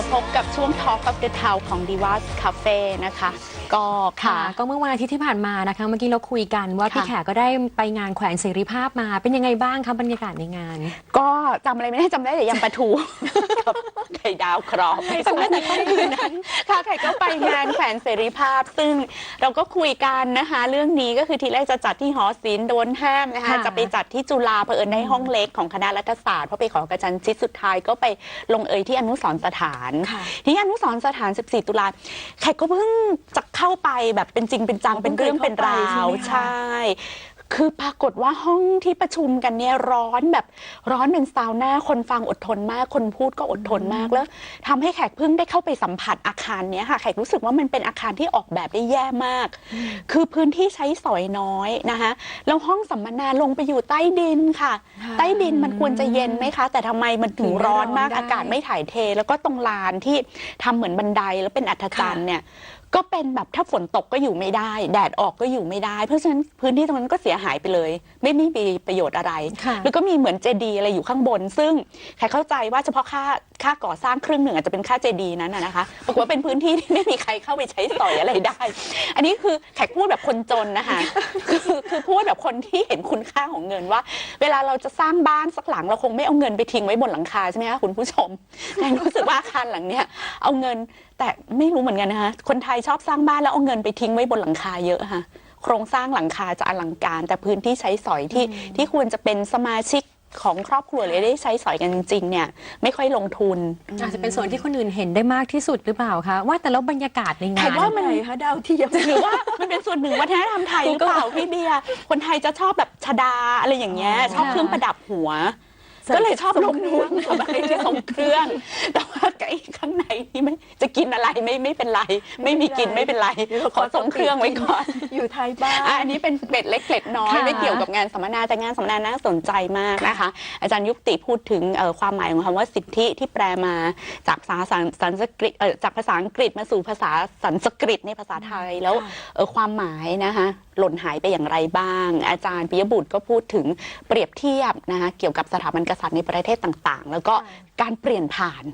มาพบกับช่วง Talk of the Town ของ Divas Cafe นะคะ ก็ค่ะ ค่ะก็เมื่อวันอาทิตย์ที่ผ่านมานะคะเมื่อกี้เราคุยกันว่าค่ะ พี่แขกก็ได้ไปงานแขวนเสรีภาพมา เป็นยังไงบ้างคะบรรยากาศในงาน ก็จำอะไรไม่ได้จำได้แต่ยำปลาทู กับไข่ดาวกรอบจำได้แต่ข้ออื่นนั้นค่ะไข่ก็ไปงานแขวนเสรีภาพ ซึ่งเราก็คุยกันนะคะ เรื่องนี้ก็คือทีแรกจะจัดที่หอศิลป์โดนห้ามนะคะ ค่ะ จะไปจัดที่จุฬาเผอิญได้ห้องเล็กของคณะรัฐศาสตร์เพราะไปขอกระจันชิดสุดท้ายก็ไปลงเอยที่อนุสรณ์สถานค่ะที่อนุสรณ์สถาน 14 ตุลา แขกก็เพิ่งจะเข้าไปแบบเป็นจริงเป็นจังอ๋อเป็นเรื่องเป็นราวเพิ่งเคยเข้าไปใช่ไหมคะใช่ คือปรากฏว่าห้องที่ประชุมกันเนี่ยร้อนแบบร้อนเป็นซาวน่าคนฟังอดทนมาก คนพูดก็อดทนมากแล้วทำให้แขกเพิ่งได้เข้าไปสัมผัสอาคารเนี้ยค่ะแขกรู้สึกว่ามันเป็นอาคารที่ออกแบบได้แย่มาก คือพื้นที่ใช้สอยน้อยนะคะแล้วห้องสัมมนาลงไปอยู่ใต้ดินค่ะค่ะใต้ดินมันควรจะเย็นไหมคะ แต่ทำไมมันถึงร้อนมากถึงได้ร้อนได้อากาศไม่ถ่ายเท แล้วก็ตรงลานที่ทำเหมือนบันไดแล้วเป็นอัฐจันทร์เนี่ย ก็เป็นแบบถ้าฝนตกก็อยู่ไม่ได้แดดออกก็อยู่ไม่ได้เพราะฉะนั้นพื้นที่ตรงนั้นก็เสียหายไปเลย ไม่ไม่มีประโยชน์อะไรค่ะแล้วก็มีเหมือนเจดีย์อะไรอยู่ข้างบน ซึ่งแขกเข้าใจว่าเฉพาะค่าค่าก่อสร้างครึ่งหนึ่งอาจจะเป็นค่าเจดีย์นั้นนะนะคะปรากฏว่าเป็นพื้นที่ที่ไม่มีใครเข้าไปใช้สอยอะไรได้ อันนี้คือแขกพูดแบบคนจนนะคะคือคือพูดแบบคนที่เห็นคุณค่าของเงินว่า เวลาเราจะสร้างบ้านสักหลังเราคงไม่เอาเงินไปทิ้งไว้บนหลังคาใช่ไหมคะคุณผู้ชมแขกรู้สึกว่าอาคารหลังเนี้ยเอาเงินแต่ไม่รู้เหมือนกันนะคะคนไทยชอบสร้างบ้านแล้วเอาเงินไปทิ้งไว้บนหลังคาเยอะค่ะ โครงสร้างหลังคาจะอลังการ แต่พื้นที่ใช้สอยที่ที่ควรจะเป็นสมาชิกของครอบครัวหรือได้ใช้สอยกันจริงๆเนี่ยไม่ค่อยลงทุน อาจจะเป็นส่วนที่คนอื่นเห็นได้มากที่สุดหรือเปล่าคะว่าแต่แล้วบรรยากาศในงาแต่นว่ามันไหนคะดาวเทียมหรือว่ามันเป็นส่วนหนึ่งวัฒนธรรมไทยหรือเปล่าพี่เบียร์คนไทยจะชอบแบบชดาอะไรอย่างเงี้ยอ๋อชอบเครื่องประดับหัว ก็เลยชอบลงทุนกับอะไรที่ทรงเครื่อง แต่ว่าไอ้ข้างในนี่ไม่จะกินอะไรไม่ไม่เป็นไร ไม่มีกินไม่เป็นไรขอทรงเครื่องไว้ก่อนอยู่ไทยบ้านอะอันนี้เป็นเกร็ดเล็กเกร็ดน้อยค่ะไม่เกี่ยวกับงานสัมมนาแต่งานสัมมนาน่าสนใจมากนะคะ อาจารย์ยุติพูดถึงเอ่อความหมายของคำว่าสิทธิที่แปลมาจากภาษาสันสันสกฤตเอ่อจากภาษาอังกฤษมาสู่ภาษาสันสกฤตในภาษาไทยแล้วค่ะเออความหมายนะคะ หล่นหายไปอย่างไรบ้าง อาจารย์ปิยบุตรก็พูดถึงเปรียบเทียบนะคะเกี่ยวกับสถาบันกษัตริย์ในประเทศต่างๆ แล้วก็การเปลี่ยนผ่าน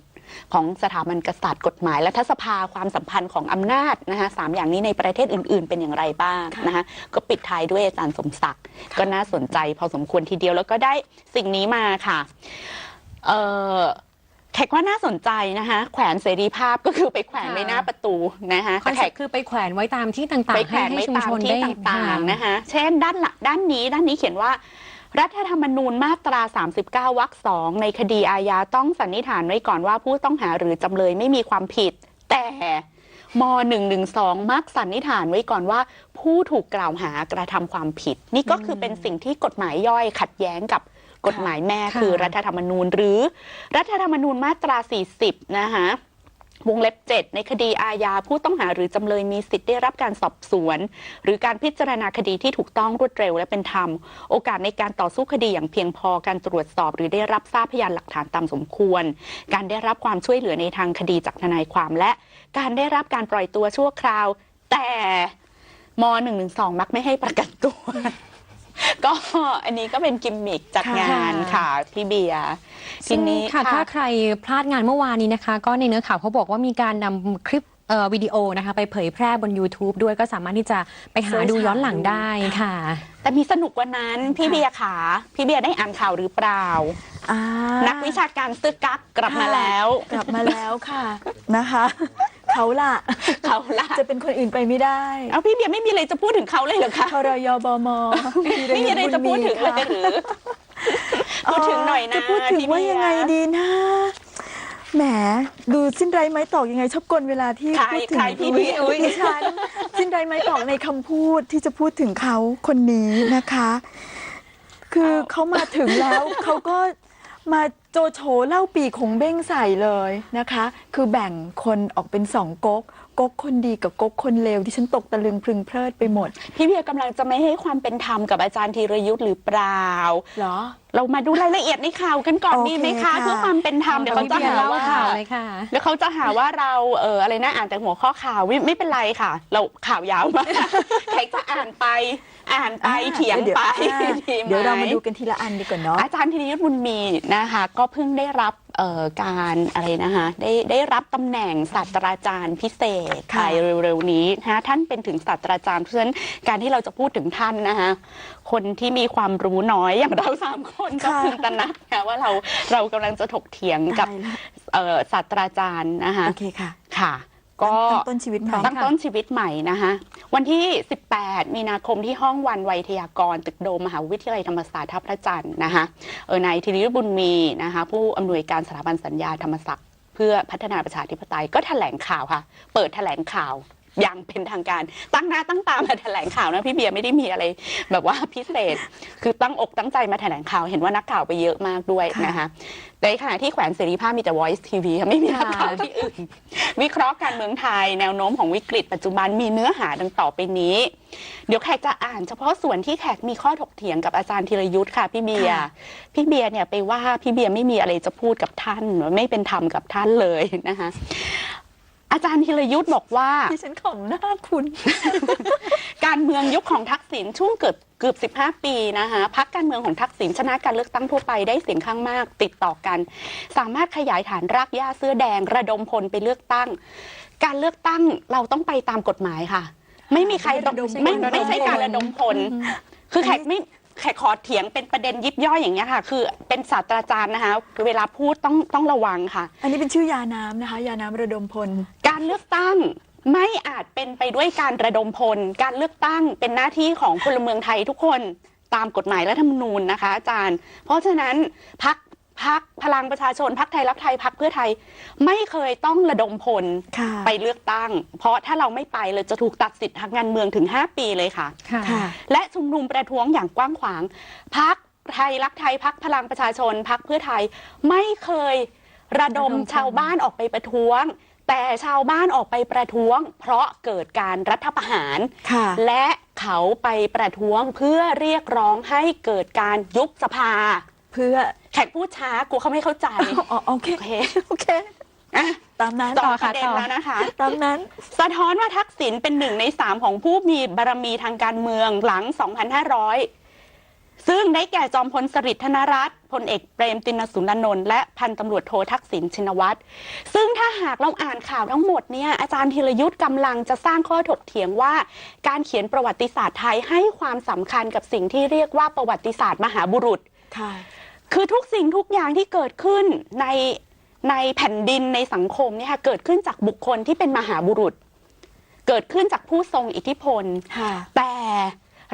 ของสถาบันกษัตริย์กฎหมายและทัศภาความสัมพันธ์ของอำนาจนะคะสามอย่างนี้ในประเทศอื่น ๆ เป็นอย่างไรบ้างนะคะก็ปิดท้ายด้วยอาจารย์สมศักดิ์ก็น่าสนใจพอสมควรทีเดียวแล้วก็ได้สิ่งนี้มาค่ะ เออ แขกว่าน่าสนใจนะคะแขวนเสรีภาพก็คือไปแขวนไว้หน้าประตูนะคะคอนแขเซ็ปกต์คือไปแขวนไว้ตามที่ต่างไปๆแขให้วนให้ไว้ชุมตามชนที่ได้ต่างๆค่ะนะคะเช่นด้านหลักด้านนี้ด้านนี้เขียนว่ารัฐธรรมนูญมาตรา 39 วรรคสองในคดีอาญาต้องสันนิษฐานไว้ก่อนว่าผู้ต้องหาหรือจำเลยไม่มีความผิด แต่ม 112 มักสันนิษฐานไว้ก่อนว่า ผู้ถูกกล่าวหากระทำความผิด นี่ก็คือเป็นสิ่งที่กฎหมายย่อยขัดแย้งกับ กฎหมายแม่ค่ะคือรัฐธรรมนูญ หรือรัฐธรรมนูญมาตรา 40 นะคะวงเล็บ 7 ในคดีอาญาผู้ต้องหาหรือจำเลยมีสิทธิ์ได้รับการสอบสวน หรือการพิจารณาคดีที่ถูกต้องรวดเร็วและเป็นธรรม โอกาสในการต่อสู้คดีอย่างเพียงพอการตรวจสอบ หรือได้รับทราบพยานหลักฐานตามสมควร การได้รับความช่วยเหลือในทางคดีจากทนายความและ การได้รับการปล่อยตัวชั่วคราว แต่ม .112 มักไม่ให้ประกันตัว ก็อันนี้ก็เป็นกิมมิคจัดงานค่ะพี่เบียร์ทีซึ่งนี้ค่ะค่ะถ้าใครพลาดงานเมื่อวานนี้นะคะ ก็ในเนื้อข่าวเขาบอกว่ามีการนำคลิปเอ่อวิดีโอนะคะ ไปเผยแพร่บน YouTube ด้วยก็สามารถที่จะไปหาเสิร์ชดูย้อนหลังหาดูได้ค่ะ แต่มีสนุกกว่านั้นพี่เบียร์ขาพี่เบียร์ได้อ่านข่าวหรือเปล่า อ่านักวิชาการซึกกักกลับมาแล้ว กลับมาแล้วค่ะนะคะ เขาล่ะเขาละจะเป็นคนอื่นไปไม่ได้เอาพี่เบียร์ไม่มีอะไรจะพูดถึงเขาเลยเหรอคะทรยบมไม่มีอะไรจะพูดถึงเลยหรือพูดถึงหน่อยนะจะพูดถึงพี่ว่าเบียร์ยังไงดีนะแหมดูสิ้นไรไม้ตอกยังไงชอบกลเวลาที่ใครพูดถึงใครพี่เบียร์อุ๊ยดิฉันสิ้นไรไม้ตอกในคำพูดที่จะพูดถึงเขาคนนี้นะคะ คือเขามาถึงแล้วเขาก็ มาโจโฉเล่าปีของเบ้งใส่เลยนะคะ คือแบ่งคนออกเป็นสองก๊กก๊กคนดีกับก๊กคนเลวที่ฉันตกตะลึงพรึงเพลิดไปหมด พี่เบียร์กำลังจะไม่ให้ความเป็นธรรมกับอาจารย์ธีรยุทธ์หรือเปล่าเหรอ เรามาดูรายละเอียดในข่าวกันก่อนโอเคดีไหมคะค่ะ เพื่อความเป็นธรรมเดี๋ยวเขาจะพี่บียหาร์เล่าว่าข่าวเลยค่ะ เดี๋ยวเขาจะหาว่าเราเอออะไรนะอ่านแต่หัวข้อข่าวไม่ไม่เป็นไรค่ะ เราข่าวยาวมาก ใครจะอ่านไป อ่านไปเถียงดี๋วไปอ่าดีไหเดี๋ยวเรามาดูกันทีละอันดีกว่าเนาะอาจารย์ธีรยุทธ์บุญมีนะคะ ก็เพิ่งได้รับเอ่อการอะไรนะคะได้ได้รับตำแหน่งศาสตราจารย์พิเศษค่ะไปเร็วๆนี้นะคะท่านเป็นถึงศาสตราจารย์เพราะฉะนั้นการที่เราจะพูดถึงท่านนะคะคนที่มีความรู้น้อยอย่างเราสามคนก็ค่ะพึงตระหนักนะว่าเราเรากำลังจะถกเถียงกับตายแล้วเอ่อศาสตราจารย์นะคะโอเคค่ะค่ะ ก็ตั้งต้นชีวิตใหม่ตั้งต้นชีวิตใหม่นะคะวันที่ 18 มีนาคมที่ห้องวันไวยทยากร ตึกโดมมหาวิทยาลัยธรรมศาสตร์ท่าพระจันทร์นะคะเออนายธีรยุทธบุญมีนะคะผู้อำนวยการสถาบันสัญญาธรรมศักดิ์เพื่อพัฒนาประชาธิปไตยก็แถลงข่าวค่ะ เปิดแถลงข่าว อย่างเป็นทางการ ตั้งหน้าตั้งตามาแถลงข่าวนะพี่เบียร์ไม่ได้มีอะไร แบบว่าพิเศษ คือตั้งอกตั้งใจมาแถลงข่าวเห็นว่านักข่าวไปเยอะมากด้วยค่ะนะคะในขณะที่แขวนเสรีภาพมีแต่ Voice TV ค่ะไม่มีนักข่าวที่อื่น วิเคราะห์การเมืองไทย แนวโน้มของวิกฤตปัจจุบันมีเนื้อหาดังต่อไปนี้ เดี๋ยวแขกจะอ่านเฉพาะส่วนที่แขกมีข้อถกเถียงกับอาจารย์ธีรยุทธ์ค่ะพี่เบียร์ค่ะพี่เบียร์เนี่ยไปว่าพี่เบียร์ไม่มีอะไรจะพูดกับท่านไม่เป็นธรรมกับท่านเลยนะคะ อาจารย์ธีรยุทธ์บอกว่าที่ฉันของหน้าคุณ การเมืองยุคของทักษิณช่วงเกือบเกือบ 15 ปีนะคะพักการเมืองของทักษิณชนะการเลือกตั้งทั่วไปได้เสียงข้างมาก ติดต่อกัน สามารถขยายฐานรากหญ้าเสื้อแดง ระดมพลไปเลือกตั้ง การเลือกตั้งเราต้องไปตามกฎหมายค่ะ ไม่มีใครระดมพลไม่ระดมไม่ใช่การพลระดมพล คือแขกไม่ แขกขอเถียงเป็นประเด็นยิบย่อยอย่างเงี้ยค่ะ คือเป็นศาสตราจารย์นะคะ เวลาพูดต้องต้องระวังค่ะ อันนี้เป็นชื่อยาน้ำนะคะ ยาน้ำระดมพล การเลือกตั้งไม่อาจเป็นไปด้วยการระดมพล การเลือกตั้งเป็นหน้าที่ของพลเมืองไทยทุกคนตามกฎหมายและธรรมนูญนะคะ อาจารย์ เพราะฉะนั้นพัก พักพลังประชาชนพักไทยรักไทยพักเพื่อไทย ไม่เคยต้องระดมพลค่ะไปเลือกตั้ง เพราะถ้าเราไม่ไปเลยจะถูกตัดสิทธิ์ทางการเมืองถึง 5 ปีเลยค่ะค่ะค่ะและชุมนุมประท้วงอย่างกว้างขวางพักไทยรักไทยพักพลังประชาชนพักเพื่อไทย ไม่เคยระดมระดมพลชาวบ้านออกไปประท้วง แต่ชาวบ้านออกไปประท้วง เพราะเกิดการรัฐประหารค่ะและเขาไปประท้วงเพื่อเรียกร้องให้เกิดการยุบสภา เพื่อแขกพูดช้ากลัวเขาไม่เข้าใจอ๋อโอเคโอเคโอเคอะตามนั้นต่อต่อปค่ะระเด็นต่อแล้วนะคะ ตามนั้นสะท้อนว่าทักษิณเป็นหนึ่งในสามของผู้มีบารมีทางการเมืองหลัง 2,500 ซึ่งได้แก่จอมพลสฤษดิ์ธนรัตน์พลเอกเปรมตินสุรานนท์และพันตำรวจโททักษิณชินวัตรซึ่งถ้าหากเราอ่านข่าวทั้งหมดเนี่ยอาจารย์ธีรยุทธ์กำลังจะสร้างข้อถกเถียงว่า การเขียนประวัติศาสตร์ไทยให้ความสำคัญกับสิ่งที่เรียกว่าประวัติศาสตร์มหาบุรุษค่ะ คือทุกสิ่งทุกอย่างที่เกิดขึ้นในในแผ่นดินในสังคมเนี่ยค่ะเกิดขึ้นจากบุคคลที่เป็นมหาบุรุษ เกิดขึ้นจากผู้ทรงอิทธิพลค่ะแต่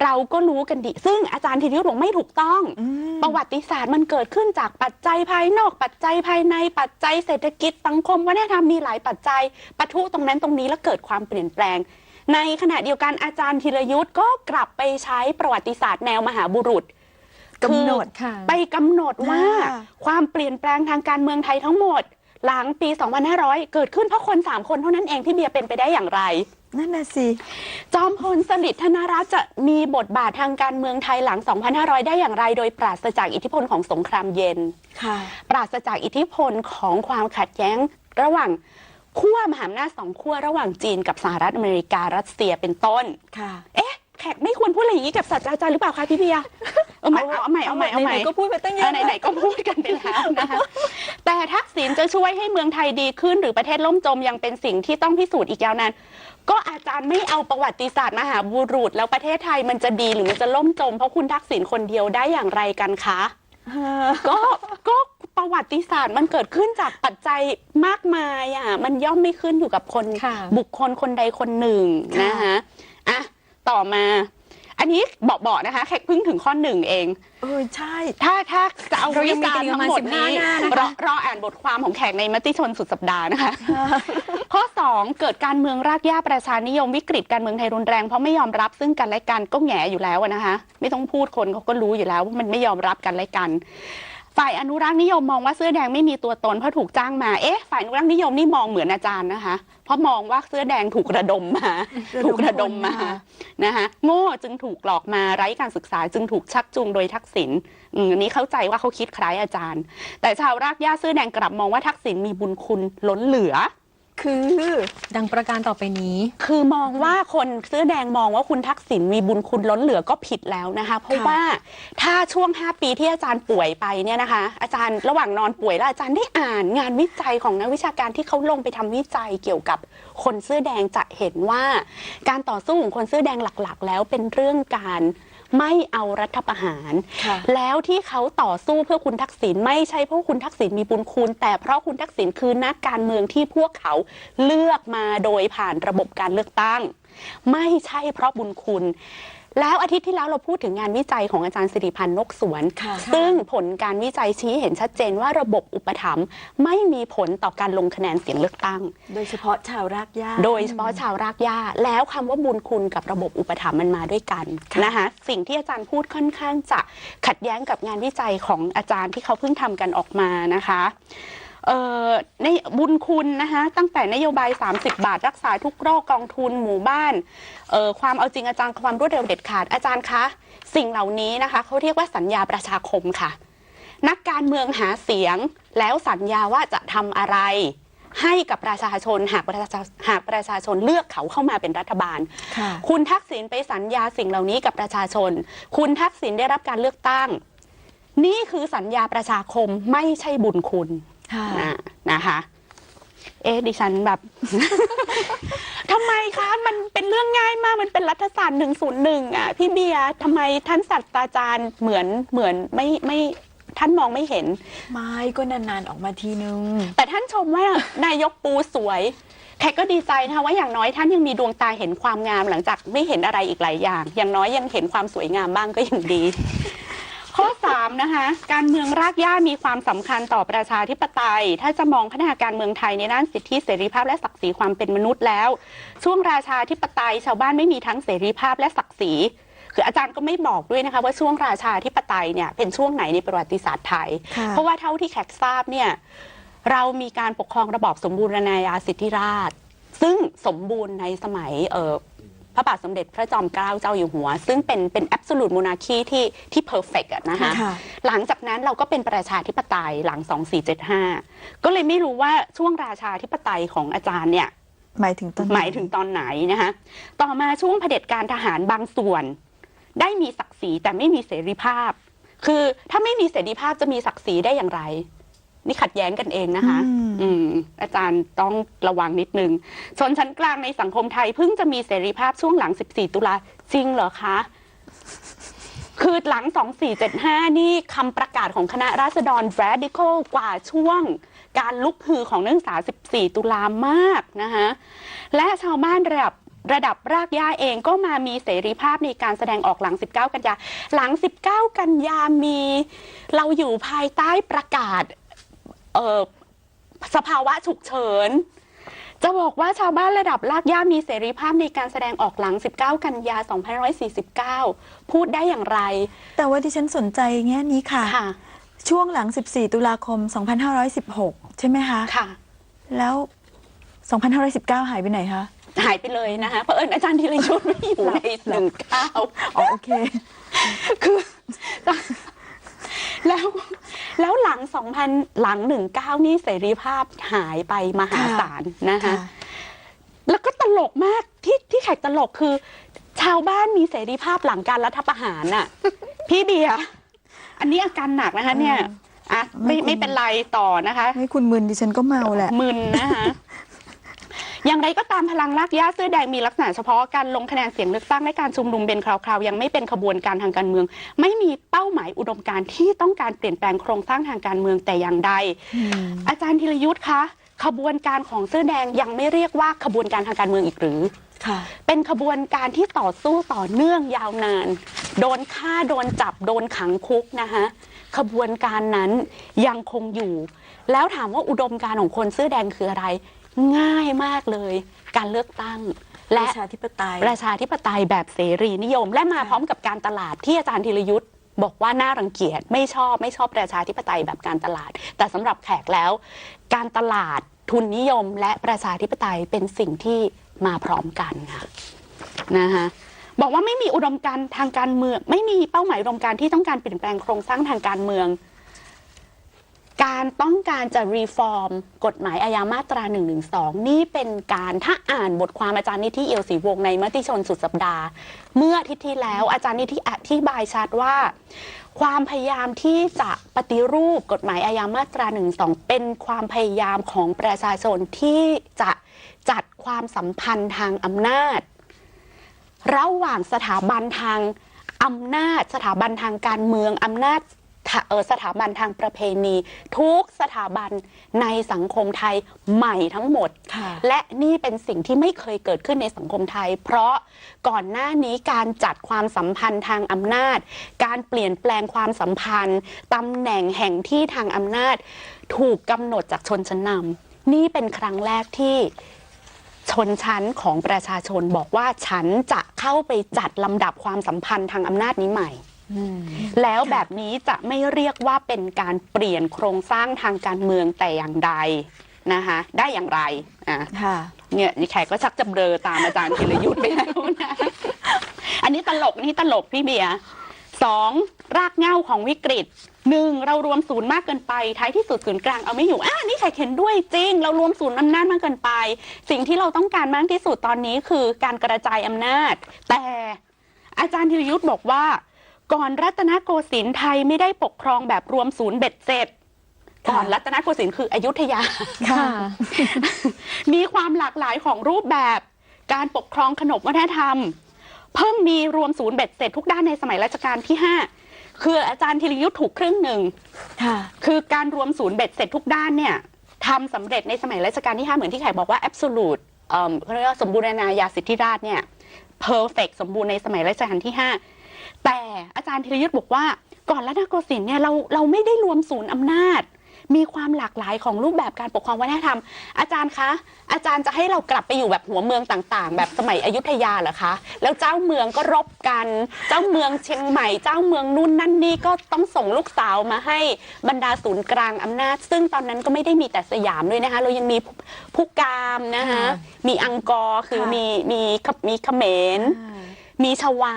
เราก็รู้กันดี ซึ่งอาจารย์ธีรยุทธ์บอกไม่ถูกต้องอืมประวัติศาสตร์มันเกิดขึ้นจากปัจจัยภายนอก ปัจจัยภายในปัจจัยเศรษฐกิจสังคมวัฒนธรรมมีหลายปัจจัยปะทุตรงนั้นตรงนี้แล้วเกิดความเปลี่ยนแปลง ในขณะเดียวกันอาจารย์ธีรยุทธ์ก็กลับไปใช้ประวัติศาสตร์แนวมหาบุรุษ กำหนดคือค่ะไปกำหนดว่าอ่าความเปลี่ยนแปลงทางการเมืองไทยทั้งหมด หลังปี 2500 เกิดขึ้นเพราะคน 3 คนเท่านั้นเองที่เบียร์เป็นไปได้อย่างไร นั่นน่ะสิ จอมพลสฤษดิ์ธนรัตน์จะมีบทบาททางการเมืองไทยหลัง 2500 ได้อย่างไร โดยปราศจากอิทธิพลของสงครามเย็นค่ะปราศจากอิทธิพลของความขัดแย้งระหว่างขั้วมหาอำนาจสองขั้วระหว่างจีนกับสหรัฐอเมริการัสเซียเป็นต้น ค่ะ เอ๊ะ แขกไม่ควรพูดอะไรอย่างนี้กับศาสตราจารย์หรือเปล่าคะพี่เบียร์เอาใหม่เอาใหม่เอาใหม่เอาใหม่ไหนๆก็พูดไปตั้งเยอะ ไหนๆก็พูดกันไปแล้วนะคะ แต่ทักษิณจะช่วยให้เมืองไทยดีขึ้น หรือประเทศล่มจมยังเป็นสิ่งที่ต้องพิสูจน์อีกยาวนาน ก็อาจารย์ไม่เอาประวัติศาสตร์มหาบุรุษ แล้วประเทศไทยมันจะดีหรือมันจะล่มจม เพราะคุณทักษิณคนเดียวได้อย่างไรกันคะ ก็ก็ประวัติศาสตร์มันเกิดขึ้นจากปัจจัยมากมายอะมันย่อมไม่ขึ้นอยู่กับคน ค่ะบุคคลคนใดคนหนึ่งค่ะ นะคะอะ ต่อมา อันนี้บอกๆนะคะแขกเพิ่งถึงข้อหนึ่งเอง เออใช่ ถ้าถ้าจะเอาเรายังมีวิกันอีกประมาณทั้งหมด15นี้หน้านะคะ รอรออ่านบทความของแขกในมติชนสุดสัปดาห์นะคะ ข้อ 2 เกิดการเมืองรากหญ้าประชานิยมวิกฤตการเมืองไทยรุนแรงเพราะไม่ยอมรับซึ่งกันและกันก็แหงอยู่แล้วอะนะคะ ไม่ต้องพูดคนเขาก็รู้อยู่แล้วว่ามันไม่ยอมรับกันและกัน ฝ่ายอนุรักษ์นิยมมองว่าเสื้อแดงไม่มีตัวตนเพราะถูกจ้างมา เอ๊ะ ฝ่ายอนุรักษ์นิยมนี่มองเหมือนอาจารย์นะคะ เพราะมองว่าเสื้อแดงถูกระดมมาระดมถูกระดมมาคนมานะคะโง่จึงถูกหลอกมาไร้การศึกษาจึงถูกชักจูงโดยทักษิณอืมอันนี้เข้าใจว่าเขาคิดคล้ายอาจารย์ แต่ชาวรากหญ้าเสื้อแดงกลับมองว่าทักษิณมีบุญคุณล้นเหลือ คือ ดังประการต่อไปนี้ คือมองว่าคนเสื้อแดงมองว่าคุณทักษิณมีบุญคุณล้นเหลือก็ผิดแล้วนะคะเพราะค่ะว่าถ้าช่วง 5 ปีที่อาจารย์ป่วยไปเนี่ยนะคะ อาจารย์ระหว่างนอนป่วยแล้วอาจารย์ได้อ่านงานวิจัยของนักวิชาการที่เขาลงไปทำวิจัยเกี่ยวกับคนเสื้อแดงจะเห็นว่า การต่อสู้ของคนเสื้อแดงหลัก ๆ แล้วเป็นเรื่องการ ไม่เอารัฐประหารค่ะแล้วที่เขาต่อสู้เพื่อคุณทักษิณไม่ใช่เพราะคุณทักษิณมีบุญคุณ แต่เพราะคุณทักษิณคือนักการเมืองที่พวกเขาเลือกมาโดยผ่านระบบการเลือกตั้ง ไม่ใช่เพราะบุญคุณ แล้วอาทิตย์ที่แล้วเราพูดถึงงานวิจัยของอาจารย์สิริพันธ์นกสวนค่ะซึ่งผลการวิจัยชี้เห็นชัดเจนว่าระบบอุปถัมภ์ไม่มีผลต่อการลงคะแนนเสียงเลือกตั้ง โดยเฉพาะชาวรากหญ้า โดยเฉพาะชาวรากหญ้า แล้วคำว่าบุญคุณกับระบบอุปถัมภ์มันมาด้วยกันค่ะนะคะสิ่งที่อาจารย์พูดค่อนข้างจะขัดแย้งกับงานวิจัยของอาจารย์ที่เขาเพิ่งทำกันออกมานะคะเอ่อ ในบุญคุณนะคะตั้งแต่นโยบาย 30 บาท รักษาทุกโรคกองทุนหมู่บ้านเอ่อความเอาจริงอาจารย์ความรวดเร็วเด็ดขาดอาจารย์คะสิ่งเหล่านี้นะคะเขาเรียกว่าสัญญาประชาคมค่ะ นักการเมืองหาเสียงแล้วสัญญาว่าจะทำอะไรให้กับประชาชนหากประชาหากประชาชนเลือกเขาเข้ามาเป็นรัฐบาลค่ะคุณทักษิณไปสัญญาสิ่งเหล่านี้กับประชาชน คุณทักษิณได้รับการเลือกตั้ง นี่คือสัญญาประชาคมไม่ใช่บุญคุณค่ะ นะนะคะ เอ๊ะดิฉันแบบ ทำไมคะ มันเป็นเรื่องง่ายมากมันเป็นรัฐศาสตร์หนึ่งศูนย์หนึ่งอะพี่เบียร์ทำไมท่านศาสตราจารย์เหมือนเหมือนไม่ไม่ท่านมองไม่เห็น ไม้ก็นานๆออกมาทีนึง แต่ท่านชมว่านายกปูสวยแขกก็ดีใจนะคะว่าอย่างน้อยท่านยังมีดวงตาเห็นความงามหลังจากไม่เห็นอะไรอีกหลายอย่าง อย่างน้อยยังเห็นความสวยงามบ้างก็ยังดี ข้อ 3 นะคะ การเมืองรากหญ้ามีความสำคัญต่อประชาธิปไตย ถ้าจะมองพัฒนาการเมืองไทยในด้านสิทธิเสรีภาพและศักดิ์ศรีความเป็นมนุษย์แล้ว ช่วงราชาธิปไตย ชาวบ้านไม่มีทั้งเสรีภาพและศักดิ์ศรีคืออาจารย์ก็ไม่บอกด้วยนะคะว่าช่วงราชาธิปไตยเนี่ยเป็นช่วงไหนในประวัติศาสตร์ไทยค่ะเพราะว่าเท่าที่แขกทราบเนี่ยเรามีการปกครองระบอบสมบูรณาญาสิทธิราชย์ซึ่งสมบูรณ์ในสมัยเอ่อ พระบาทสมเด็จพระจอมเกล้าเจ้าอยู่หัว ซึ่งเป็นเป็นแอบสูตรโมนาคีที่ที่เพอร์เฟกต์นะคะค่ะหลังจากนั้นเราก็เป็นประชาธิปไตยหลัง 2475 ก็เลยไม่รู้ว่าช่วงราชาธิปไตยของอาจารย์เนี่ยหมายถึงตอนหมายถึงตอนไหนนะคะต่อมาช่วงเผด็จการทหารบางส่วน ได้มีศักดิ์ศรีแต่ไม่มีเสรีภาพ คือถ้าไม่มีเสรีภาพจะมีศักดิ์ศรีได้อย่างไร นี่ขัดแย้งกันเองนะคะอืมอืมอาจารย์ต้องระวังนิดนึง ชนชั้นกลางในสังคมไทยเพิ่งจะมีเสรีภาพช่วงหลัง 14 ตุลาจริงเหรอคะ คือหลัง 2475 นี่คำประกาศของคณะราษฎร radical กว่าช่วง การลุกฮือของนักศึกษา 14 ตุลามากนะคะและชาวบ้านระดับระดับรากหญ้าเองก็มามีเสรีภาพในการแสดงออกหลัง 19 กันยา หลัง 19 กันยามี เราอยู่ภายใต้ประกาศ เอ่อสภาวะฉุกเฉิน จะบอกว่าชาวบ้านระดับรากหญ้ามีเสรีภาพในการแสดงออกหลัง 19 กันยา 2549 พูดได้อย่างไร แต่ว่าที่ฉันสนใจแง่นี้ค่ะ ค่ะ ช่วงหลัง 14 ตุลาคม 2516 ใช่ไหมคะ ค่ะ แล้ว 2519 หายไปไหนคะ หายไปเลยนะคะ เพราะเอิญอาจารย์ธีรยุทธ์ไม่อยู่ในหนึ่งเก้า อ๋อ โอเค คือ แล้วแล้วหลัง 2000 หลัง 19 นี่เสรีภาพหายไปมหาศาลนะคะ แล้วก็ตลกมากที่ที่แขกตลกคือ ชาวบ้านมีเสรีภาพหลังการรัฐประหารน่ะ พี่เบียร์อันนี้อาการหนักนะคะเนี่ยอะไม่ไม่ไม่เป็นไรต่อนะคะ ให้คุณมึนดิฉันก็เมาแหละ มึนนะคะ อย่างไรก็ตามพลังรากหญ้าเสื้อแดงมีลักษณะเฉพาะการลงคะแนนเสียงเลือกตั้งและการชุมนุมเป็นคราวๆ ยังไม่เป็นขบวนการทางการเมือง ไม่มีเป้าหมายอุดมการณ์ที่ต้องการเปลี่ยนแปลงโครงสร้างทางการเมืองแต่อย่างใด อาจารย์ธีรยุทธ์คะขบวนการของเสื้อแดงยังไม่เรียกว่าขบวนการทางการเมืองอีกหรือค่ะเป็นขบวนการที่ต่อสู้ต่อเนื่องยาวนาน โดนฆ่าโดนจับโดนขังคุกนะคะขบวนการนั้นยังคงอยู่ แล้วถามว่าอุดมการณ์ของคนเสื้อแดงคืออะไร ง่ายมากเลย การเลือกตั้งปและระชาธิปไตยประชาธิปไตยแบบเสรีนิยม และมาค่ะพร้อมกับการตลาดที่อาจารย์ธีรยุทธ์บอกว่าน่ารังเกียจไม่ชอบไม่ชอบประชาธิปไตยแบบการตลาด แต่สำหรับแขกแล้ว การตลาดทุนนิยมและประชาธิปไตยเป็นสิ่งที่มาพร้อมกันค่ะนะคะบอกว่าไม่มีอุดมการณ์ทางการเมือง ไม่มีเป้าหมายอุดมการณ์ที่ต้องการเปลี่ยนแปลงโครงสร้างทางการเมือง การต้องการจะรีฟอร์ม กฎหมายอาญามาตรา1นึนี่เป็นการถ้าอ่านบทความอาจารย์นิธิเอียวศรีวงศ์ในมติชนสุดสัปดาห์ เมื่ออาทิตย์ที่แล้วอาจารย์นิธิอธิบายชัดว่า ความพยายามที่จะปฏิรูปกฎหมายอาญามาตรา1นึเป็นความพยายามของประชาชนที่จะจัดความสัมพันธ์ทางอำนาจ ระหว่างสถาบันทางอำนาจ สถาบันทางการเมืองอำนาจ สถาบันทางประเพณี ทุกสถาบันในสังคมไทยใหม่ทั้งหมดค่ะและนี่เป็นสิ่งที่ไม่เคยเกิดขึ้นในสังคมไทย เพราะก่อนหน้านี้การจัดความสัมพันธ์ทางอำนาจ การเปลี่ยนแปลงความสัมพันธ์ตำแหน่งแห่งที่ทางอำนาจ ถูกกำหนดจากชนชั้นนำนี่เป็นครั้งแรกที่ชนชั้นของประชาชนบอกว่าฉันจะเข้าไปจัดลำดับความสัมพันธ์ทางอำนาจนี้ใหม่ แล้วแบบนี้จะไม่เรียกว่าเป็นการเปลี่ยนโครงสร้างทางการเมืองแต่อย่างใดนะคะได้อย่างไรอะค่ะเนี่ยแขกก็ชักจะเบลอตามอาจารย์ธีรยุทธ์ไปแล้วนะอันนี้ตลกนี่ตลกพี่เบียร์สองรากเหง้าของวิกฤตหนึ่งเรารวมศูนย์มากเกินไปท้ายที่สุดศูนย์กลางเอาไม่อยู่อ่านี่แขกเห็นด้วยจริง เรารวมศูนย์อำนาจมากเกินไป สิ่งที่เราต้องการมากที่สุดตอนนี้คือการกระจายอำนาจ แต่อาจารย์ธีรยุทธ์บอกว่า ก่อนรัตนโกสินทร์ไทยไม่ได้ปกครองแบบรวมศูนย์เบ็ดเสร็จก่อนรัตนโกสินทร์คืออยุธยา ค่ะ มีความหลากหลายของรูปแบบการปกครองขนบวัฒนธรรม เพิ่งมีรวมศูนย์เบ็ดเสร็จทุกด้านในสมัยรัชกาลที่ 5 คืออาจารย์ธีรยุทธ์ถูกครึ่งหนึ่ง ค่ะ คือการรวมศูนย์เบ็ดเสร็จทุกด้านเนี่ยทำสำเร็จในสมัยรัชกาลที่ 5 เหมือนที่ไข่บอกว่า absolute เอ่อเขาเรียกว่าสมบูรณาญาสิทธิราชเนี่ย perfect สมบูรณ์ในสมัยรัชกาลที่ 5 แต่อาจารย์ธีรยุทธ์บอกว่าก่อนรัตนโกสินทร์เนี่ยเราเราไม่ได้รวมศูนย์อำนาจ มีความหลากหลายของรูปแบบการปกครองวัฒนธรรม อาจารย์คะ อาจารย์จะให้เรากลับไปอยู่แบบหัวเมืองต่างๆ แบบสมัยอยุธยาเหรอคะ แล้วเจ้าเมืองก็รบกัน เจ้าเมืองเชียงใหม่ เจ้าเมืองนู่นนั่นนี่ก็ต้องส่งลูกสาวมาให้บรรดาศูนย์กลางอำนาจ ซึ่งตอนนั้นก็ไม่ได้มีแต่สยามด้วยนะคะ เรายังมีผู้กามนะคะค่ะมีอังกอร์คือค่ะมีมีมีเขมร มีชวา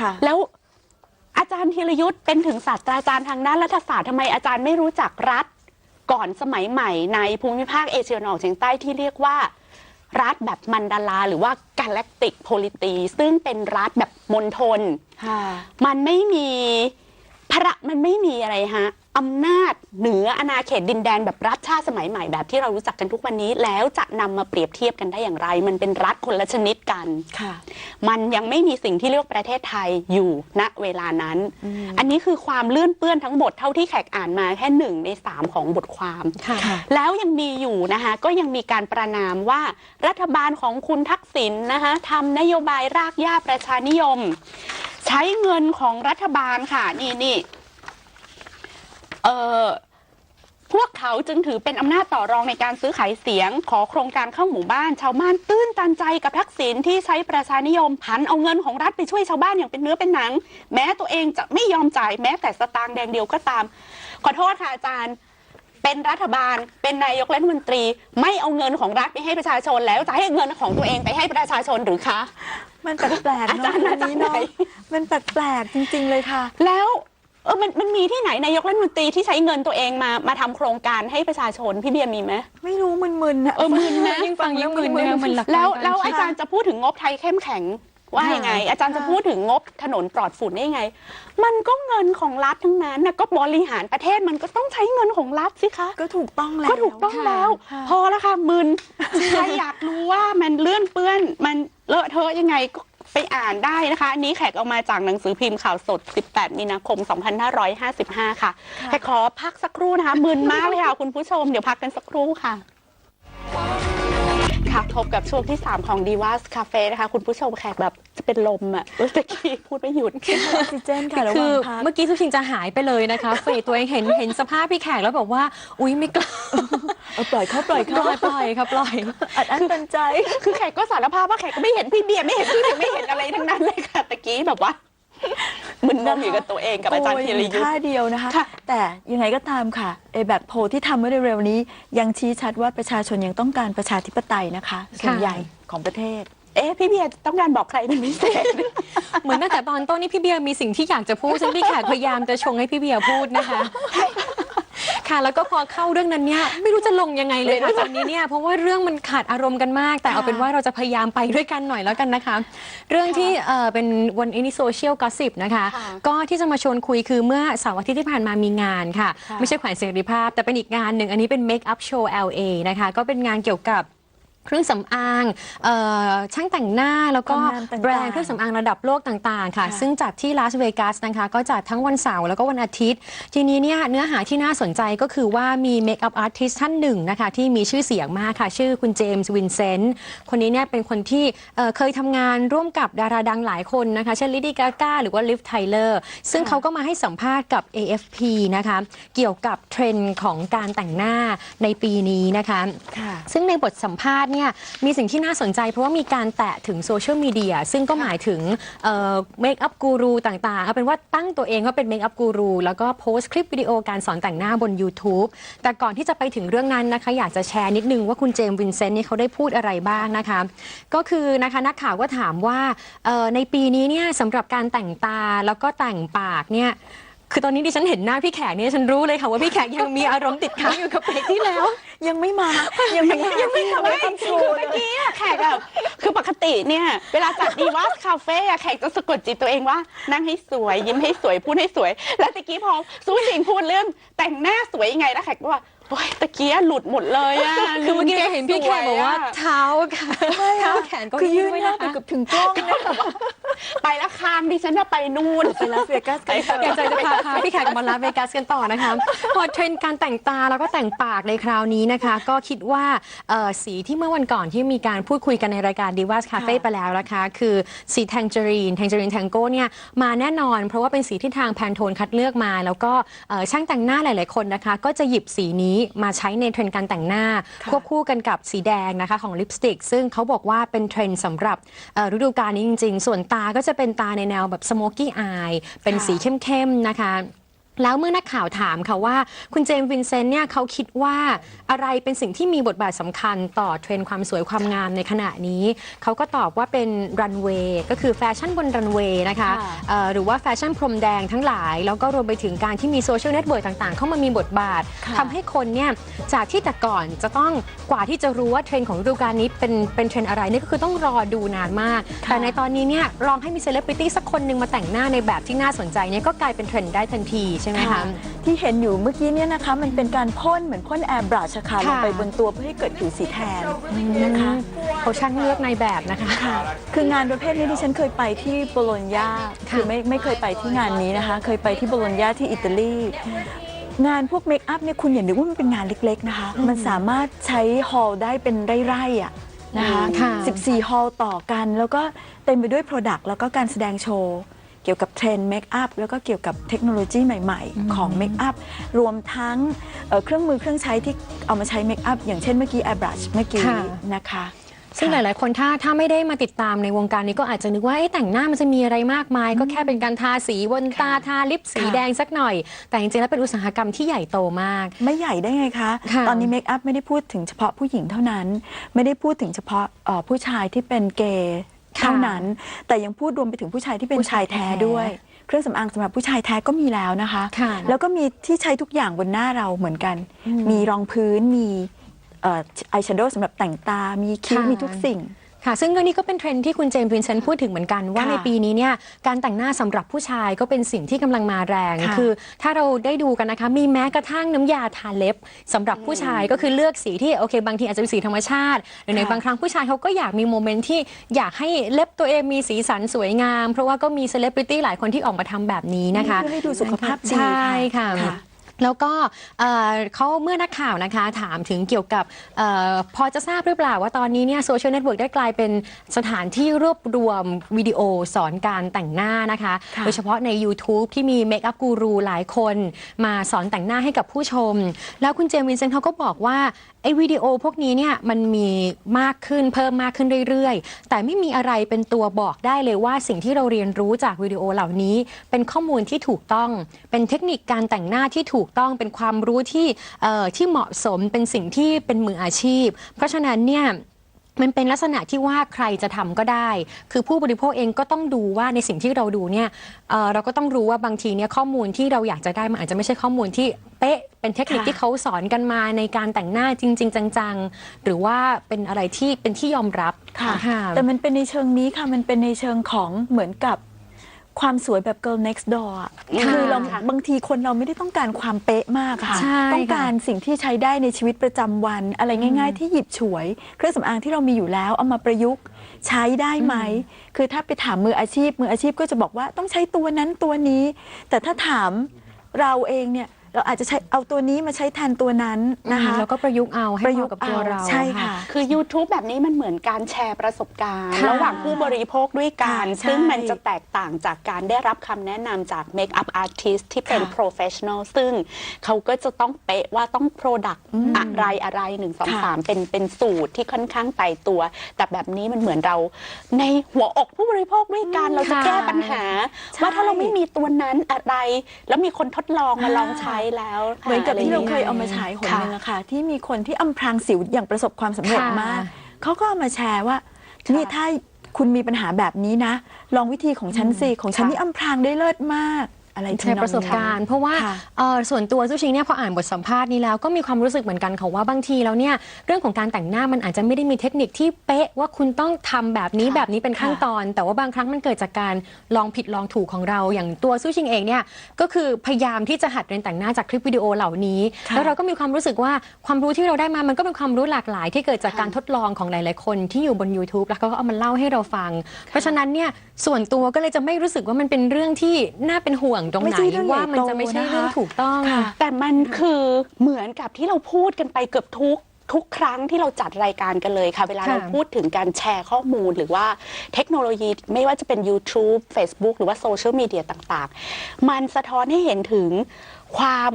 ค่ะ แล้วอาจารย์ธีรยุทธ์เป็นถึงศาสตราจารย์ทางด้านรัฐศาสตร์ทำไมอาจารย์ไม่รู้จักรัฐ ก่อนสมัยใหม่ในภูมิภาคเอเชียตะวันออกเฉียงใต้ที่เรียกว่า รัฐแบบมันดาลาหรือว่า galactic polity ซึ่งเป็นรัฐแบบมณฑลค่ะ มันไม่มี พระมันไม่มีอะไรฮะอำนาจเหนืออาณาเขตดินแดนแบบรัฐชาติสมัยใหม่แบบที่เรารู้จักกันทุกวันนี้ แล้วจะนำมาเปรียบเทียบกันได้อย่างไร มันเป็นรัฐคนละชนิดกันค่ะ มันยังไม่มีสิ่งที่เรียกว่าประเทศไทยอยู่ณเวลานั้นอันนี้คือความเลื่อนเปื้อนทั้งหมดเท่าที่แขกอ่านมาแค่หนึ่งในสามของบทความค่ะค่ะแล้วยังมีอยู่นะคะก็ยังมีการประนามว่ารัฐบาลของคุณทักษิณนะคะทำนโยบายรากหญ้าประชานิยม ใช้เงินของรัฐบาลค่ะ นี่นี่เออพวกเขาจึงถือเป็นอำนาจต่อรองในการซื้อขายเสียง ขอโครงการเข้าหมู่บ้าน ชาวบ้านตื้นตันใจกับทักษิณที่ใช้ประชานิยมผันเอาเงินของรัฐไปช่วยชาวบ้านอย่างเป็นเนื้อเป็นหนัง แม้ตัวเองจะไม่ยอมจ่ายแม้แต่สตางค์แดงเดียวก็ตาม ขอโทษค่ะอาจารย์ เป็นรัฐบาล เป็นนายกรัฐมนตรี ไม่เอาเงินของรัฐไปให้ประชาชนแล้วจะให้เงินของตัวเองไปให้ประชาชนหรือคะ มันแปลกๆอาเนาะจารย์อันนี้เนาะมาจากไหนมันแปลกๆจริง ๆ เลยค่ะ แล้วเออมันมันมีที่ไหนนายกรัฐมนตรีที่ใช้เงินตัวเองมามาทำโครงการให้ประชาชนพี่เบียร์มีไหม ไม่รู้มึนๆนะเออมึนนะ ยิ่งฟังยิ่งมึนนะคะมันหลัก แล้วการแล้วคิดอาจารย์จะพูดถึงงบไทยเข้มแข็ง ว่ายังไง อาจารย์จะพูดถึงงบถนนปลอดฝุ่นได้ยังไง มันก็เงินของรัฐทั้งนั้นนะก็บริหารประเทศมันก็ต้องใช้เงินของรัฐสิคะก็ถูกต้องแล้วก็ถูกต้องแล้วค่ะพอแล้วค่ะมึนใครอยากรู้ว่ามันเลื่อนเปื้อนมันเลอะเทอะยังไงก็ไปอ่านได้นะคะ อันนี้แขกเอามาจากหนังสือพิมพ์ข่าวสด 18 มีนาคม 2555 ค่ะแขกขอพักสักครู่นะคะมึนมากเลยค่ะคุณผู้ชมเดี๋ยวพักกันสักครู่ค่ะ ค่ะพบกับช่วงที่ 3 ของ d ีว a สคาเฟ่นะคะ คุณผู้ชมแขกแบบจะเป็นลมอะเมื่อกี้พูดไม่หยุดออกซิเจนค่ะระหคืว่าองพัก เมื่อกี้สุชินจะหายไปเลยนะคะ เฟยตัวเองเห็นเห็นสภาพพี่แขกแล้วบอกว่า อุ๊ยไม่กล้าเอาปล่อยเขาปล่อยปเขาล่อยปล่อยครับปล่อย อัดอั้นตันใจ คือแขกก็สารภาพว่าแขกก็ไม่เห็นพี่เบียร์ไม่เห็นพี่ถึงไม่เห็นอะไรทั้งนั้นเลยค่ะตะกี้แบบว่า มึนงงอยู่กับตัวเองกับอาจารย์โกธีรยุทธ์ท่าเดียวนะคะ ค่ะ แต่ยังไงก็ตามค่ะเอแบบโพลที่ทำเมื่อเร็วๆนี้ ยังชี้ชัดว่าประชาชนยังต้องการประชาธิปไตยนะคะส่วนใหญ่ของประเทศ เอ๊ะพี่เบียร์ต้องการบอกใครเป็นพิเศษ เหมือนตั้งแต่ตอนต้นนี่พี่เบียร์มีสิ่งที่อยากจะพูดซึ่งพี่แขกพยายามจะชงให้พี่เบียร์พูดนะคะ ค่ะ แล้วก็พอเข้าเรื่องนั้นเนี่ยไม่รู้จะลงยังไงเลยค่ะตอนนี้เนี่ยเพราะว่าเรื่องมันขาดอารมณ์กันมาก แต่เอาเป็นว่าเราจะพยายามไปด้วยกันหน่อยแล้วกันนะคะ เรื่องที่เอ่อเป็นวันนี้โซเชียลกอสิบนะคะ ค่ะก็ที่จะมาชวนคุยคือเมื่อเสาร์อาทิตย์ที่ผ่านมามีงานค่ะ ค่ะ ไม่ใช่แขวนเสรีภาพ แต่เป็นอีกงานหนึ่งอันนี้เป็น Make Up Show LA นะคะ ก็เป็นงานเกี่ยวกับ เครื่องสำอางเอ่อช่างแต่งหน้าแล้วก็ความงามต่างๆแบรนด์เครื่องสำอางระดับโลกต่างๆ ค่ะ ค่ะ ซึ่งจัดที่ลาสเวกัสนะคะก็จัดทั้งวันเสาร์แล้วก็วันอาทิตย์ ทีนี้เนี่ยเนื้อหาที่น่าสนใจก็คือว่ามีเมคอัพอาร์ติสท่านหนึ่งนะคะ ที่มีชื่อเสียงมากค่ะ ชื่อคุณเจมส์วินเซนต์คนนี้เนี่ยเป็นคนที่เอ่อเคยทำงานร่วมกับดาราดังหลายคนนะคะ เช่นลิดี้กาก้าหรือว่าลิฟไทเลอร์ซึ่งเขาก็มาให้สัมภาษณ์กับ AFP นะคะเกี่ยวกับเทรนด์ของการแต่งหน้าในปีนี้นะคะ ค่ะ ซึ่งในบทสัมภาษณ์เนี่ยมีสิ่งที่น่าสนใจ เพราะว่ามีการแตะถึงโซเชียลมีเดียซึ่งก็หมายถึงเมคอัพกูรูต่างๆเอาเป็นว่าตั้งตัวเองว่าเป็นเมคอัพกูรูแล้วก็โพสต์คลิปวิดีโอการสอนแต่งหน้าบน YouTube แต่ก่อนที่จะไปถึงเรื่องนั้นนะคะ อยากจะแชร์นิดนึงว่าคุณเจมส์วินเซนต์นี่เขาได้พูดอะไรบ้างนะคะ ก็คือนะคะนักข่าวก็ถามว่าในปีนี้เนี่ยสำหรับการแต่งตาแล้วก็แต่งปากเนี่ยคือตอนนี้ดิฉันเห็นหน้าพี่แขกเนี่ยฉันรู้เลยค่ะว่าพี่แขกยังมีอารมณ์ติดค้างอยู่กับเบรกที่แล้วยังไม่มายังไม่มายังไม่มาไม่ต้องโชคือว์เมื่อกี้อะแขกอะคือปกติเนี่ย เวลาจัดดีว่าคาเฟ่อะแขกจะสะกดจิตตัวเองว่า นั่งให้สวย ยิ้มให้สวยพูดให้สวย แล้วตะกี้พอสู้จริงพูดเรื่องแต่งหน้าสวยยังไงแล้วแขกก็ว่าโอ๊ยตะกี้อะหลุดหมดเลยอะคือเมื่อกี้เห็นพี่แขกบอกว่าสยะเท้าค่ะเท้าแขนก็คือยืนด้วยหน้านะไปคะเกับถึงกล้องนะคะไปแล้วคางดิฉันว่าไปนู่น ไปลาสเวกัสกันเถอยากอะ จะพาพาพี่แขกมาลาสเวกัสกันต่อนะคะพอเทรนด์การแต่งตาแล้วก็แต่งปากในคราวนี้นะคะก็คิดว่าเอ่อสีที่เมื่อวันก่อนที่มีการพูดคุยกันในรายการ Divas Cafe ค่ะไปแล้วนะคะ คือสีแทงเจอรีนแทงเจอรีนแทงโก้เนี่ยมาแน่นอน เพราะว่าเป็นสีที่ทางแพนโทนคัดเลือกมา แล้วก็เอ่อช่างแต่งหน้าหลาย ๆ คนนะคะ ก็จะหยิบสีนี้มาใช้ในเทรนด์การแต่งหน้าค่ะควบคู่กันกับสีแดงนะคะของลิปสติก ซึ่งเขาบอกว่าเป็นเทรนด์สำหรับเอ่อฤดูกาลนี้จริง ๆ ส่วนตาก็จะเป็นตาในแนวแบบสโมกี้อายเป็นค่ะสีเข้ม ๆ นะคะ แล้วเมื่อนักข่าวถามค่ะว่า คุณเจมส์วินเซนต์เนี่ยเขาคิดว่าอะไรเป็นสิ่งที่มีบทบาทสำคัญต่อเทรนด์ความสวยความงามในขณะนี้ เขาก็ตอบว่าเป็นรันเวย์ก็คือแฟชั่นบนรันเวย์นะคะค่ะเอ่อหรือว่าแฟชั่นพรมแดงทั้งหลาย แล้วก็รวมไปถึงการที่มีโซเชียลเน็ตเวิร์กต่างๆ เข้ามามีบทบาทค่ะทำให้คนเนี่ยจากที่แต่ก่อนจะต้องกว่าที่จะรู้ว่าเทรนด์ของฤดูกาลนี้เป็นเป็นเทรนด์อะไรนี่ก็คือต้องรอดูนานมาก ค่ะ แต่ในตอนนี้เนี่ยลองให้มีเซเลบริตี้สักคนหนึ่งมาแต่งหน้าในแบบที่น่าสนใจเนี่ยก็กลายเป็นเทรนด์ได้ทันทีใช่ไหมคะ ที่เห็นอยู่เมื่อกี้เนี่ยนะคะ มันเป็นการพ่นเหมือนพ่นแอร์บรัชค่ะลค่ะงไปบนตัวเพื่อให้เกิดผิวสีแทนนะคะเขาช่างเลือกในแบบนะคะค่ะคืองานประเภทนี้ที่ฉันเคยไปที่โบโลญญาค่ะคือไม่ไม่เคยไปที่งานนี้นะคะ เคยไปที่โบโลญญาที่อิตาลี งานพวกเมคอัพเนี่ยคุณอย่านึกว่ามันเป็นงานเล็กๆนะคะ มันสามารถใช้ฮอลล์ได้เป็นไร่ๆอะนะคะค่ะ14 ฮอลล์ต่อกัน แล้วก็เต็มไปด้วย Product แล้วก็การแสดงโชว์ เกี่ยวกับเทรนด์เมคอัพแล้วก็เกี่ยวกับเทคโนโลยีใหม่ ๆ ของเมคอัพรวมทั้งเอ่อเครื่องมือเครื่องใช้ที่เอามาใช้เมคอัพอย่างเช่นเมื่อกี้ airbrush เมื่อกี้ค่ะนะคะซึ่งหลาย ๆ คนถ้าถ้าไม่ได้มาติดตามในวงการนี้ก็อาจจะนึกว่าเอ๊ะแต่งหน้ามันจะมีอะไรมากมาย ก็แค่เป็นการทาสีบนตาทาลิปสีค่ะแดงสักหน่อย แต่จริง ๆ แล้วเป็นอุตสาหกรรมที่ใหญ่โตมาก ไม่ใหญ่ได้ไงคะค่ะตอนนี้เมคอัพไม่ได้พูดถึงเฉพาะผู้หญิงเท่านั้น ไม่ได้พูดถึงเฉพาะเอ่อผู้ชายที่เป็นเกย์ เท่านั้น แต่ยังพูดรวมไปถึงผู้ชายที่เป็นผู้ชาชายยแท้แท้ด้วย เครื่องสำอางสำหรับผู้ชายแท้ก็มีแล้วนะคะค่ะแล้วก็มีที่ใช้ทุกอย่างบนหน้าเราเหมือนกัน มีรองพื้นมีอายแชโดว์สำหรับแต่งตา มีคิ้วค่ะมีทุกสิ่ง ค่ะ ซึ่งเรื่องนี้ก็เป็นเทรนด์ที่คุณเจมส์วินเซนต์พูดถึงเหมือนกันว่าค่ะในปีนี้เนี่ยการแต่งหน้าสำหรับผู้ชายก็เป็นสิ่งที่กำลังมาแรง ค่ะคือ ถ้าเราได้ดูกันนะคะ มีแม้กระทั่งน้ำยาทาเล็บสำหรับผู้ชายก็คือเลือกสีที่โอเค บางทีอาจจะเป็นสีธรรมชาติหรือในค่ะ บางครั้งผู้ชายเขาก็อยากมีโมเมนต์ที่อยากให้เล็บตัวเองมีสีสันสวยงาม เพราะว่าก็มีเซเลบริตี้หลายคนที่ออกมาทำแบบนี้นะคะ เพื่อให้ดูสุขภาพดีใช่ค่ะ ค่ะ แล้วก็เอ่อเขาเมื่อนักข่าวนะคะถามถึงเกี่ยวกับเออพอจะทราบหรือเปล่าว่าตอนนี้เนี่ยโซเชียลเน็ตเวิร์กได้กลายเป็นสถานที่รวบรวมวิดีโอสอนการแต่งหน้านะคะค่ะโดยเฉพาะใน YouTube ที่มีเมคอัพกูรูหลายคน มาสอนแต่งหน้าให้กับผู้ชม แล้วคุณเจมส์วินเซนต์เขาก็บอกว่า ไอ้วิดีโอพวกนี้เนี่ยมันมีมากขึ้นเพิ่มมากขึ้นเรื่อยๆ แต่ไม่มีอะไรเป็นตัวบอกได้เลยว่าสิ่งที่เราเรียนรู้จากวิดีโอเหล่านี้ เป็นข้อมูลที่ถูกต้อง เป็นเทคนิคการแต่งหน้าที่ถูกต้องเป็นความรู้ที่เอ่อที่เหมาะสมเป็นสิ่งที่เป็นมืออาชีพ เพราะฉะนั้นเนี่ย มันเป็นลักษณะที่ว่าใครจะทำก็ได้ คือผู้บริโภคเองก็ต้องดูว่าในสิ่งที่เราดูเนี่ยเอ่อเราก็ต้องรู้ว่าบางทีเนี่ยข้อมูลที่เราอยากจะได้มันอาจจะไม่ใช่ข้อมูลที่เป๊ะ เป็นเทคนิคค่ะที่เขาสอนกันมาในการแต่งหน้าจริง ๆ จังๆ หรือว่าเป็นอะไรที่เป็นที่ยอมรับค่ะค่ะแต่มันเป็นในเชิงนี้ค่ะ มันเป็นในเชิงของเหมือนกับ ความสวยแบบ girl next door อะค่ะคือเราค่ะบางทีคนเราไม่ได้ต้องการความเป๊ะมากค่ะ ใช่ต้องการสิ่งที่ใช้ได้ในชีวิตประจำวัน อะไรง่าย ๆ ที่หยิบฉวย เครื่องสำอางที่เรามีอยู่แล้วเอามาประยุกต์ใช้ได้ไหม คือถ้าไปถามมืออาชีพ มืออาชีพก็จะบอกว่าต้องใช้ตัวนั้นตัวนี้ แต่ถ้าถามเราเองเนี่ย เราอาจจะใช้เอาตัวนี้มาใช้แทนตัวนั้นนะคะ แล้วก็ประยุกต์เอาให้ประเหยุมาะกต์กับตัวเอาเราใช่ค่ะ คือ YouTube แบบนี้มันเหมือนการแชร์ประสบการณ์ค่ะระหว่างผู้บริโภคด้วยกันค่ะใช่ซึ่งมันจะแตกต่างจากการได้รับคำแนะนำจาก Make-up Artist ที่เป็นค่ะ Professional ซึ่งเขาก็จะต้องเป๊ะว่าต้อง Product อะไรอะไรหนึ่งสองสามเป็นเป็นสูตรที่ค่อนข้างไตายตัว แต่แบบนี้มันเหมือนเราในหัวอกผู้บริโภคด้วยกันเราจะค่ะแก้ปัญหาใช่ว่าถ้าเราไม่มีตัวนั้นอะไร แล้วมีคนทดลองมาลองใช้แล้วเหมือนกับที่เราะไเคยเอามาฉายหนค่ะหนึ่งอะค่ะ ที่มีคนที่อำพรางสิวอย่างประสบความสำเร็จค่ะมาก เขาก็เอามาแชร์ว่านี่ถ้าคุณมีปัญหาแบบนี้นะ ลองวิธีของฉันสิของฉันค่ะนี่อำพรางได้เลิศมาก อะไรใช้ทำนองประสบการณ์ เพราะว่าค่ะเอ่อส่วนตัวซูชิงเนี่ยพออ่านบทสัมภาษณ์นี้แล้วก็มีความรู้สึกเหมือนกันค่ะว่าบางทีแล้วเนี่ยเรื่องของการแต่งหน้ามันอาจจะไม่ได้มีเทคนิคที่เป๊ะว่าคุณต้องทำแบบนี้ค่ะแบบนี้เป็นขั้นตอน แต่ว่าบางครั้งมันเกิดจากการลองผิดลองถูกของเรา อย่างตัวซูชิงเองเนี่ยก็คือพยายามที่จะหัดเรียนแต่งหน้าจากคลิปวิดีโอเหล่านี้ค่ะแล้วเราก็มีความรู้สึกว่าความรู้ที่เราได้มามันก็เป็นความรู้หลากหลาย ที่เกิดจากการทดลองของหลาย ๆ คนที่อยู่บน YouTube แล้วเขาก็เอามาเล่าให้เราฟัง เพราะฉะนั้นเนี่ยส่วนตัวก็เลยจะไม่รู้สึกว่ามันเป็นเรื่องที่น่าเป็นห่วงตรงไม่ไหนใช่เรื่องใหญ่ว่ามันจะไม่ใช่โตนะคะเรื่องถูกต้องค่ะแต่มันคือเหมือนกับที่เราพูดกันไปเกือบทุกทุกครั้งที่เราจัดรายการกันเลยค่ะ เวลาค่ะเราพูดถึงการแชร์ข้อมูลหรือว่าเทคโนโลยีไม่ว่าจะเป็น YouTube Facebook หรือว่าโซเชียลมีเดียต่างๆ มันสะท้อนให้เห็นถึงความ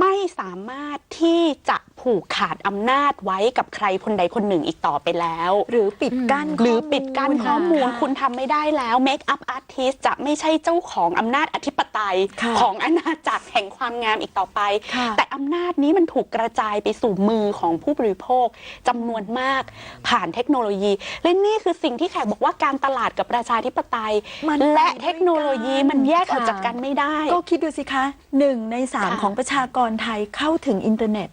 ไม่สามารถที่จะผูกขาดอำนาจไว้กับใครคนใดคนหนึ่งอีกต่อไปแล้ว หรือปิดกั้นหรือปิดกั้นข้อมูละคุณทำไม่ได้แล้วเมคอัพอาร์ติสจะไม่ใช่เจ้าของอำนาจอธิปไตยค่ะของอาณาจักรแห่งความงามอีกต่อไปค่ะแต่อำนาจนี้มันถูกกระจายไปสู่มือของผู้บริโภคจำนวนมากผ่านเทคโนโลยี และนี่คือสิ่งที่แขกบอกว่าการตลาดกับประชาธิปไตยมันและไปด้วยกันเทคโนโลยีมันแยกออกจากกันไม่ได้ ก็คิดดูสิคะหนึ่งในสามค่ะของประชากรไทยเข้าถึงอินเทอร์เน็ต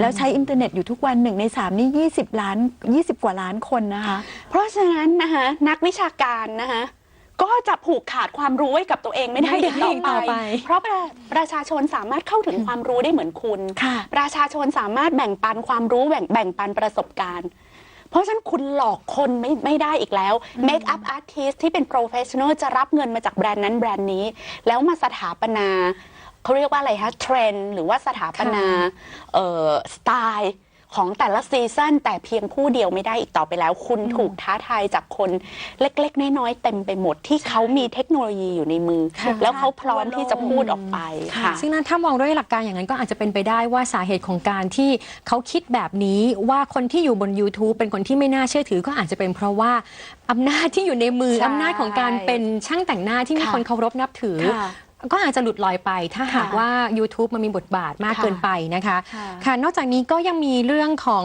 แล้วใช้อินเทอร์เน็ตอยู่ทุกวันหนึ่งในสามนี่20 ล้าน 20 กว่าล้านคนนะคะ เพราะฉะนั้นนะคะนักวิชาการนะคะก็จะผูกขาดความรู้ไว้กับตัวเองไม่ได้ไม่ได้อีกต่อต่อไปไป เพราะประประชาชนสามารถเข้าถึงความรู้ได้เหมือนคุณค่ะประชาชนสามารถแบ่งปันความรู้แบ่งแบ่งปันประสบการณ์ เพราะฉะนั้นคุณหลอกคนไม่ไม่ได้อีกแล้ว Make up artist ที่เป็น professional จะรับเงินมาจากแบรนด์นั้นแบรนด์นี้ แล้วมาสถาปนา เขาเรียกว่าอะไรฮะเทรนด์หรือว่าสถาปนาเอ่อสไตล์ของแต่ละซีซันแต่เพียงผู้เดียวไม่ได้อีกต่อไปแล้ว คุณถูกท้าทายจากคนเล็กๆ น้อยๆเต็มไปหมดที่เขามีเทคโนโลยีอยู่ในมือค่ะแล้วเขาพร้อมที่จะพูดออกไปค่ะ ซึ่งนั้นถ้ามองด้วยหลักการอย่างนั้นก็อาจจะเป็นไปได้ว่าสาเหตุของการที่เขาคิดแบบนี้ว่าคนที่อยู่บน YouTube เป็นคนที่ไม่น่าเชื่อถือก็อาจจะเป็นเพราะว่าอำนาจที่อยู่ในมือใช่อำนาจของการเป็นช่างแต่งหน้าที่มีค่ะคนเคารพนับถือค่ะ ก็อาจจะหลุดลอยไป ถ้าหากค่ะว่า YouTube มันมีบทบาทมากค่ะเกินไปนะคะค่ะ ค่ะนอกจากนี้ก็ยังมีเรื่องของ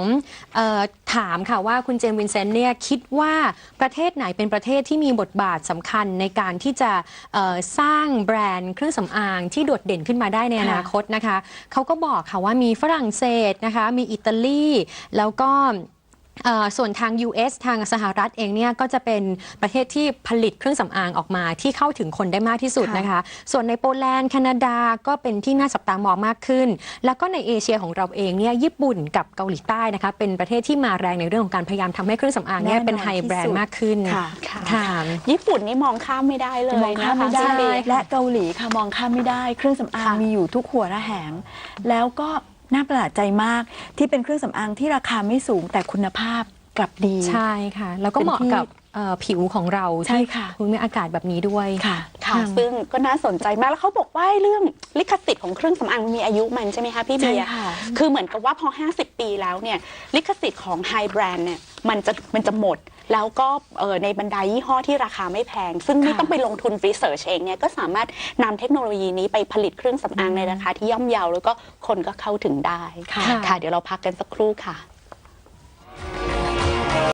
เออถามค่ะว่าคุณเจมส์วินเซนต์เนี่ยคิดว่าประเทศไหนเป็นประเทศที่มีบทบาทสำคัญในการที่จะเอ่อสร้างแบรนด์เครื่องสำอางที่โดดเด่นขึ้นมาได้ในอนาคตนะคะเขาก็บอกค่ะว่ามีฝรั่งเศสนะคะมีอิตาลีแล้วก็เอ่อ ส่วนทาง US ทางสหรัฐเองเนี่ยก็จะเป็นประเทศที่ผลิตเครื่องสำอางออกมาที่เข้าถึงคนได้มากที่สุดค่ะนะคะ ส่วนในโปแลนด์แคนาดาก็เป็นที่น่าจับตามองมากขึ้น แล้วก็ในเอเชียของเราเองเนี่ยญี่ปุ่นกับเกาหลีใต้นะคะเป็นประเทศที่มาแรงในเรื่องของการพยายามทำให้เครื่องสำอางเนี่ยเป็นไฮแบรนด์มากขึ้นค่ะค่ะญี่ปุ่นนี่มองข้ามไม่ได้เลยมองข้ามไม่นะคะได้สิ้นปีและเกาหลีค่ะมองข้ามไม่ได้ เครื่องสำอางค่ะมีอยู่ทุกหัวระแหงแล้วก็ น่าประหลาดใจมากที่เป็นเครื่องสำอางที่ราคาไม่สูงแต่คุณภาพกลับดี ใช่ค่ะ แล้วก็เหมาะกับเอ่อผิวของเราใช่ที่ค่ะภูมิอากาศแบบนี้ด้วยค่ะ ค่ะซึ่งก็น่าสนใจมาก แล้วเขาบอกว่าเรื่องลิขสิทธิ์ของเครื่องสำอางมันมีอายุมันใช่ไหมคะพี่เบียร์ใช่ค่ะ คือเหมือนกับว่าพอ 50 ปีแล้วเนี่ย ลิขสิทธิ์ของไฮแบรนด์เนี่ยมันจะมันจะหมด แล้วก็ในบรรดายี่ห้อที่ราคาไม่แพง ซึ่งไม่ต้องไปลงทุนรีเสิร์ชเองเนี่ยก็สามารถนำเทคโนโลยีนี้ไปผลิตเครื่องสำอางในราคาที่ย่อมเยาแล้วก็คนก็เข้าถึงได้ค่ะ เดี๋ยวเราพักกันสักครู่ค่ะ